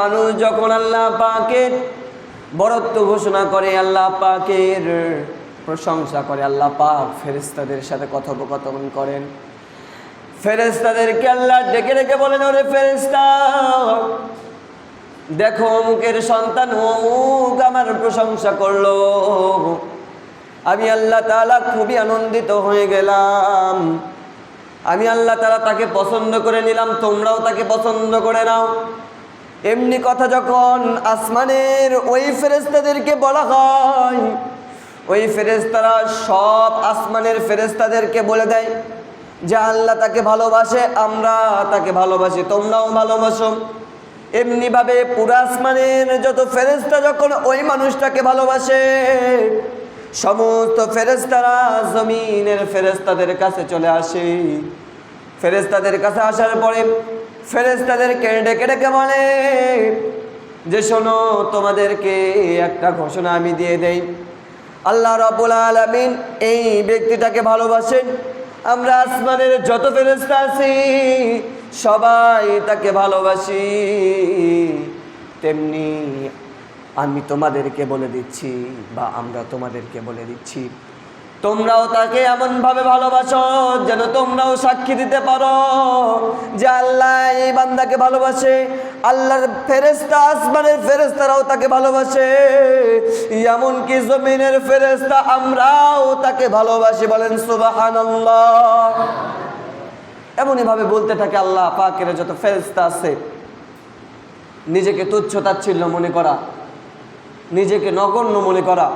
মানুষ যখন আল্লাহ পাকের বরত্ব ঘোষণা করে, আল্লাহ পাকের প্রশংসা করে, আল্লাহ পাক ফেরেস্তাদের সাথে কথোপকথন করেন। ফেরেস্তাদেরকে আল্লাহ ডেকে ডেকে বলেন, ওরে ফেরেস্তা দেখো অমুকের সন্তান, অমুক আমার প্রশংসা করল। আমি আল্লাহ তাআলা খুবই আনন্দিত হয়ে গেলাম। আমি আল্লাহ তালা তাকে পছন্দ করে নিলাম, তোমরাও তাকে পছন্দ করে নাও। এমনি কথা যখন আসমানের ওই ফেরেস্তাদেরকে বলা হয়, ওই ফেরেস্তারা সব আসমানের ফেরেস্তাদেরকে বলে দেয় যে আল্লাহ তাকে ভালোবাসে, আমরা তাকে ভালোবাসি, তোমরাও ভালোবাসো। এমনিভাবে পুরো আসমানের যত ফেরেস্তা যখন ওই মানুষটাকে ভালোবাসে, সমস্ত ফেরেস্তারা জমিনের ফেরেস্তাদের কাছে চলে আসে। ফেরেস্তাদের কাছে আসার পরে ফেরেস্তাদেরকে ডেকে ডেকে বলে? যে শোনো, তোমাদেরকে একটা ঘোষণা আমি দিয়ে দেই। আল্লাহ রাবুল আলমিন এই ব্যক্তিটাকে ভালোবাসেন। আমরা আসমানের যত ফেরেস্তা আছি, সবাই তাকে ভালোবাসি। তেমনি আমি তোমাদেরকে বলে দিচ্ছি, বা আমরা তোমাদেরকে বলে দিচ্ছি তোমরাও তাকে এমনভাবে ভালোবাসো যেন তোমরাও সাক্ষী দিতে পারো যে আল্লাহ এই বান্দাকে ভালোবাসে। আল্লাহর ফেরেস্তা আসমানের ফেরেস্তারাও তাকে ভালোবাসে। এমনকি জমিনের ফেরেস্তা আমরাও তাকে ভালোবাসি। বলেন সুবাহান এমনইভাবে বলতে থাকে আল্লাহ পাকের যত ফেরেস্তা আছে, নিজেকে তুচ্ছ তাচ্ছিল্য মনে করা, নিজেকে নগণ্য মনে করা।